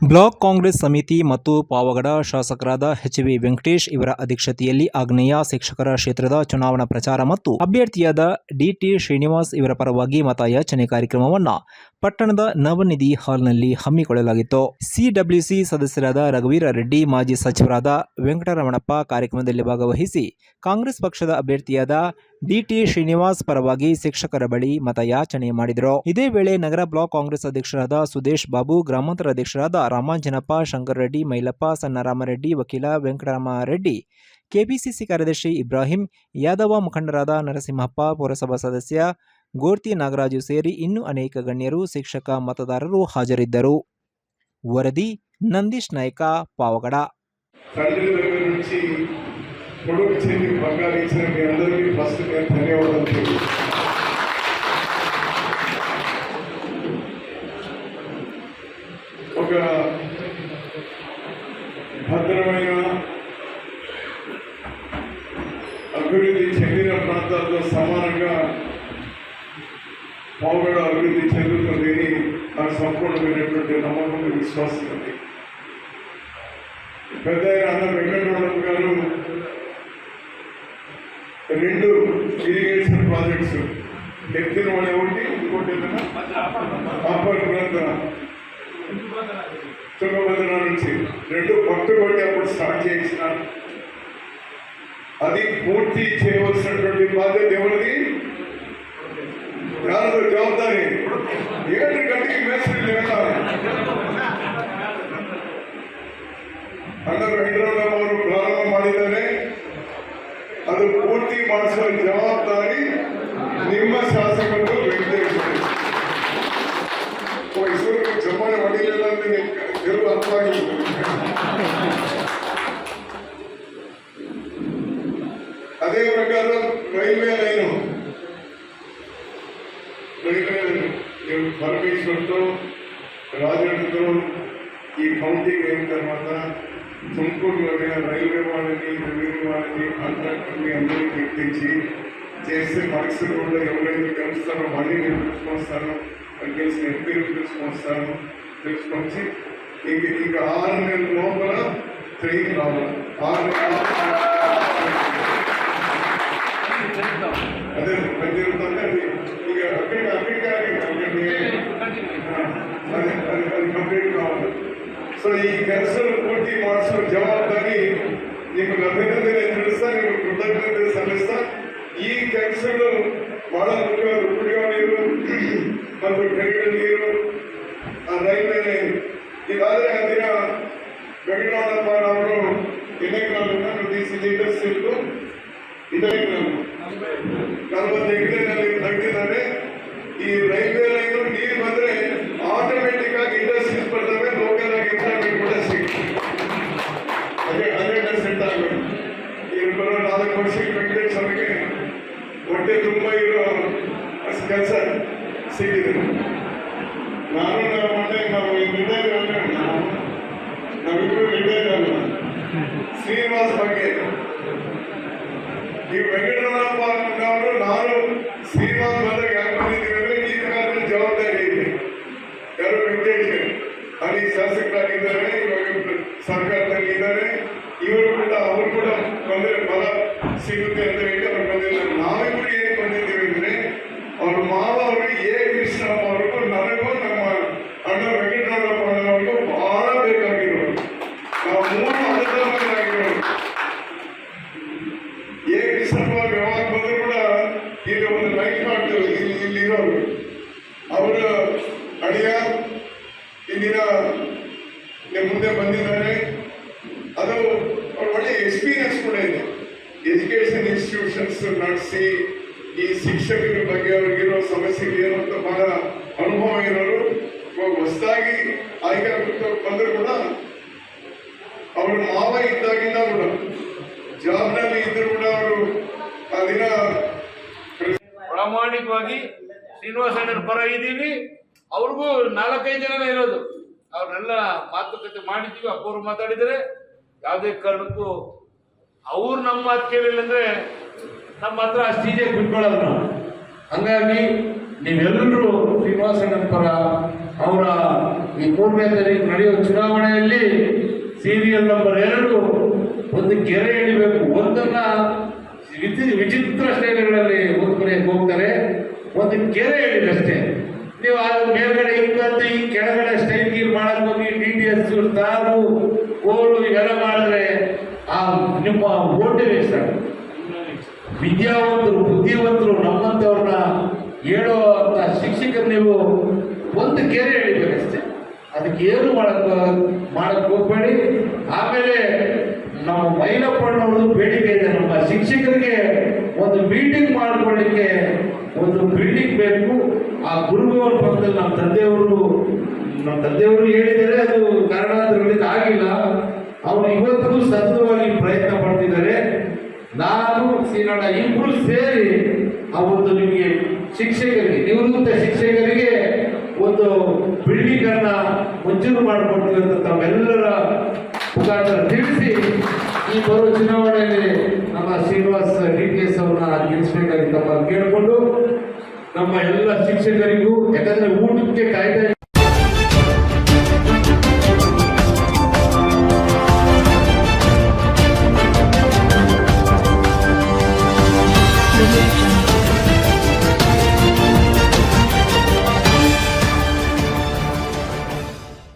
Block Congress ಸಮಿತಿ ಮತ್ತು ಪಾವಗಡ ಶಾಸಕರಾದ ಎಚ್ ವಿ ವೆಂಕಟೇಶ್ ಇವರ ಅಧ್ಯಕ್ಷತೆಯಲ್ಲಿ ಆಗ್ನೇಯ ಶಿಕ್ಷಕರ ಕ್ಷೇತ್ರದ ಚುನಾವಣಾ ಪ್ರಚಾರ ಮತ್ತು ಅಭ್ಯರ್ಥಿಯಾದ ಡಿಟಿ ಶ್ರೀನಿವಾಸ್ ಇವರ ಪರವಾಗಿ ಮತಯಾಚನೆ ಕಾರ್ಯಕ್ರಮವನ್ನು ಪಟ್ಟಣದ ನವನಿಧಿ ಹಾಲ್ನಲ್ಲಿ ಹಮ್ಮಿಕೊಳ್ಳಲಾಗಿತ್ತು. ಸಿಡಬ್ಲ್ಯೂಸಿ ಸದಸ್ಯರಾದ ರಘುವೀರ ರೆಡ್ಡಿ, ಮಾಜಿ ಸಚಿವರಾದ ವೆಂಕಟರಮಣಪ್ಪ ಕಾರ್ಯಕ್ರಮದಲ್ಲಿ ಭಾಗವಹಿಸಿ ಕಾಂಗ್ರೆಸ್ ಪಕ್ಷದ ಅಭ್ಯರ್ಥಿಯಾದ ಡಿಟಿ ಶ್ರೀನಿವಾಸ್ ಪರವಾಗಿ ಶಿಕ್ಷಕರ ಬಳಿ ಮತಯಾಚನೆ ಮಾಡಿದರು. ಇದೇ ವೇಳೆ ನಗರ ಬ್ಲಾಕ್ ಕಾಂಗ್ರೆಸ್ ಅಧ್ಯಕ್ಷರಾದ ಸುದೇಶ್ ಬಾಬು, ಗ್ರಾಮಾಂತರ ಅಧ್ಯಕ್ಷರಾದ ರಾಮಾಂಜನಪ್ಪ ಶಂಕರ್ ರೆಡ್ಡಿ ಮೈಲಪ್ಪ ಸಣ್ಣರಾಮರೆಡ್ಡಿ ವಕೀಲ ವೆಂಕಟರಾಮರೆಡ್ಡಿ ಕೆಪಿಸಿಸಿ ಕಾರ್ಯದರ್ಶಿ ಇಬ್ರಾಹಿಂ ಯಾದವ ಮುಖಂಡರಾದ ನರಸಿಂಹಪ್ಪ ಪುರಸಭಾ ಸದಸ್ಯ ಗೋರ್ತಿ ನಾಗರಾಜು ಸೇರಿ ಇನ್ನೂ ಅನೇಕ ಗಣ್ಯರು ಶಿಕ್ಷಕ ಮತದಾರರು ಹಾಜರಿದ್ದರು ವರದಿ ನಂದೀಶ್ ನಾಯ್ಕ ಪಾವಗಡ తండ్రి దగ్గర నుంచి కొడుకు చెల్లి బంగారు ఇచ్చిన మీ అందరికీ ఫస్ట్ నేను ధన్యవాదాలు భద్రమైన అభివృద్ధి చెందిన ప్రాంతాలతో సమానంగా పావుగడ అభివృద్ధి చెందుతుంది నాకు సంపూర్ణమైనటువంటి నమ్మకం విశ్వాసం ఉంది పెద్ద అన్న వెంకటరమణ గారు రెండు ఇరిగేషన్ ప్రాజెక్ట్స్ ఎత్తిన వాళ్ళు ఒకటి ఇంకోటి ఏదైనా? అప్పటి ప్రాంతం తుంగభద్ర నుంచి రెండు పట్టుబడి అప్పుడు స్టార్ట్ చేసిన అది పూర్తి చేయవలసినటువంటి బాధ్యత ఎవరిది ಯಾರದು ಜವಾಬ್ದಾರಿ ಏಳು ಗಂಟೆಗೆ ಮೇಸ್ತ್ರಿ లేదా ಅಣ್ಣ ವೆಂಕಟರಮಣ ಅವರು ಪ್ರಾರಂಭ ಮಾಡಿದ್ದಾರೆ ಅದು ಪೂರ್ತಿ ಮಾಡಿಸುವ ಜವಾಬ್ದಾರಿ ನಿಮ್ಮ ಶಾಸಕರು ವೆಂಕಟೇಶ್ ಹೆಸರು ಜಮಾನೆ ಹೊಡಿಲಿಲ್ಲ ಅಂತ తెలుగు అంబాయి అదే ప్రకారం రైల్వే లైన్. Railway line. పరమేశ్వర్తో రాజుతో ఈ కౌంటింగ్ అయిన తర్వాత తుమ్కూరులోనే రైల్వే వాళ్ళని రెవెన్యూ వాళ్ళని కాంట్రాక్టర్ని అందరినీ తెప్పించి చేసే పరిస్థితులు కూడా ఎవరైతే గెలుస్తారో మళ్ళీ నేను తెలుసుకొస్తాను. కలిసి ఎంపీలు తెలుసుకొస్తాను. తెలుసుకొచ్చి ಈಗ ಈಗ ಆರನೇ ಲೋಕಲ ಟ್ರೈನ್ ಲಾಭ ಆರನೇ ಅದೇ ಬಂದಿರುತ್ತಂದ್ರೆ ಈಗ ಅಮೆರಿಕ ಅಮೆರಿಕ ಆಗಿದೆ ಅದೇ ಅದು ಕಂಪ್ಲೀಟ್ ಲಾಭ ಸೊ ಈ Amen. ಮುಂದೆ ಬಂದಿದ್ದಾರೆ. ಅದು ಒಳ್ಳೆ ಎಕ್ಸ್ಪೀರಿಯನ್ಸ್ ಕೂಡ ಇದೆ. ಎಜುಕೇಶನ್ ಇನ್ಸ್ಟಿಟ್ಯೂಷನ್ಸ್ ನಡೆಸಿ ಈ ಶಿಕ್ಷಕರ ಬಗ್ಗೆ ಅವ್ರಿಗಿರೋ ಸಮಸ್ಯೆಗಳು ಏನು ಅಂತ ಬಹಳ ಅನುಭವ ಇರೋರು. ಹೊಸದಾಗಿ ಆಯ್ಕೆ ಬಂದ್ರು ಕೂಡ ಅವರು ಮಾವ ಇದ್ದಾಗಿಂದ ಕೂಡ ಜಾಬ್ನಲ್ಲಿ ಇದ್ರು ಕೂಡ ಅವರು ಆ ದಿನ ಪ್ರಾಮಾಣಿಕವಾಗಿ ಪರ ಇದ್ದೀವಿ ಅವ್ರಿಗೂ ನಾಲ್ಕೈದು ಜನ ಇರೋದು. ಅವ್ರನ್ನೆಲ್ಲ ಮಾತುಕತೆ ಮಾಡಿದ್ದೀವಿ ಅಪ್ಪವ್ರು ಮಾತಾಡಿದರೆ ಯಾವುದೇ ಕಾರಣಕ್ಕೂ ಅವ್ರು ನಮ್ಮ ಮಾತು ಕೇಳಿಲ್ಲ ಅಂದ್ರೆ ನಮ್ಮ ಹತ್ರ ಆ ಈಜಿಯಾಗಿ ಬಿಟ್ಕೊಳ್ಳೋದು ನಾವು. ಹಂಗಾಗಿ ನೀವೆಲ್ಲರೂ ಶ್ರೀನಿವಾಸಣ್ಣನ ಪರ ಅವರ ಈ ಮೂರನೇ ತಾರೀಕು ನಡೆಯುವ ಚುನಾವಣೆಯಲ್ಲಿ ಸೀರಿಯಲ್ ನಂಬರ್ ಎರಡು ಒಂದು ಕೆರೆ ಎಳಿಬೇಕು ಒಂದನ್ನ ವಿಚಿ- ವಿಚಿತ್ರ ಶೈಲಿಗಳಲ್ಲಿ ಒಂದು ಕಡೆ ಹೋಗ್ತಾರೆ, ಒಂದು ಕೆರೆ ಎಳಿದಷ್ಟೇ ನೀವು ಅದು ಮೇಲ್ಗಡೆ ಇಪ್ಪತ್ತು ಈ ಕೆಳಗಡೆ ಸ್ಟೈಲ್ ಗೀರ್ ಮಾಡಕ್ ಹೋಗಿ ಡಿ ಟಿ ಎಸ್ ತಾರು ಗೋಲ್ಡ್ ಇವೆಲ್ಲ ಮಾಡಿದ್ರೆ ಆ ನಿಮ್ಮ ಓಟೆ ವೇಸ್ಟ್ ಆಗುತ್ತೆ ವಿದ್ಯಾವಂತರು ಬುದ್ಧಿವಂತರು ನಮ್ಮಂಥವ್ರನ್ನ ಹೇಳೋ ಅಂತ ಶಿಕ್ಷಕರು ನೀವು ಒಂದು ಕೆರೆ ಎಳಿಬೇಕಷ್ಟೇ. ಅದಕ್ಕೆ ಏನು ಮಾಡಕ್ ಮಾಡಕ್ ಹೋಗ್ಬೇಡಿ. ಆಮೇಲೆ ನಮ್ಮ ಮೈಲಪ್ಪಣ್ಣವ್ರದ್ದು ಬೇಡಿಕೆ ಇದೆ. ನಮ್ಮ ಶಿಕ್ಷಕರಿಗೆ ಒಂದು ಮೀಟಿಂಗ್ ಮಾಡ್ಕೊಳ್ಳಿಕ್ಕೆ ಒಂದು ಬಿಲ್ಡಿಂಗ್ ಬೇಕು. ಆ ಗುರುಭವನ ಪಕ್ಕದಲ್ಲಿ ನಮ್ಮ ತಂದೆಯವರು ನಮ್ಮ ತಂದೆಯವರು ಹೇಳಿದರೆ ಅದು ಕಾರಣಾಂತರಗಳಿಂದ ಆಗಿಲ್ಲ. ಅವರು ಇವತ್ತಿಗೂ ಸತತವಾಗಿ ಪ್ರಯತ್ನ ಪಡ್ತಿದ್ದಾರೆ. ನಾನು ಶ್ರೀನಾಡ ಇಬ್ಬರು ಸೇರಿ ಒಂದು ನಿಮಗೆ ಶಿಕ್ಷಕರಿಗೆ, ನಿವೃತ್ತ ಶಿಕ್ಷಕರಿಗೆ ಒಂದು ಬಿಲ್ಡಿಂಗ್ ಅನ್ನ ಮಂಜೂರು ಮಾಡಿಕೊಡ್ತೀವಿ ಅಂತ ತಮ್ಮೆಲ್ಲರ ಮುಖಾಂತರ ತಿಳಿಸಿ ಈ ಬರುವ ಚುನಾವಣೆಯಲ್ಲಿ ನಮ್ಮ ಶ್ರೀನಿವಾಸ್ ಡಿ ಟಿ ಎಸ್ ಅವ್ರನ್ನ ಗೆಲ್ಲಿಸಬೇಕಾಗಿ ತಮ್ಮ ಕೇಳಿಕೊಂಡು ನಮ್ಮ ಎಲ್ಲ ಶಿಕ್ಷಕರಿಗೂ ಯಾಕಂದ್ರೆ ಊಟಕ್ಕೆ ಕಾಯ್ತಾ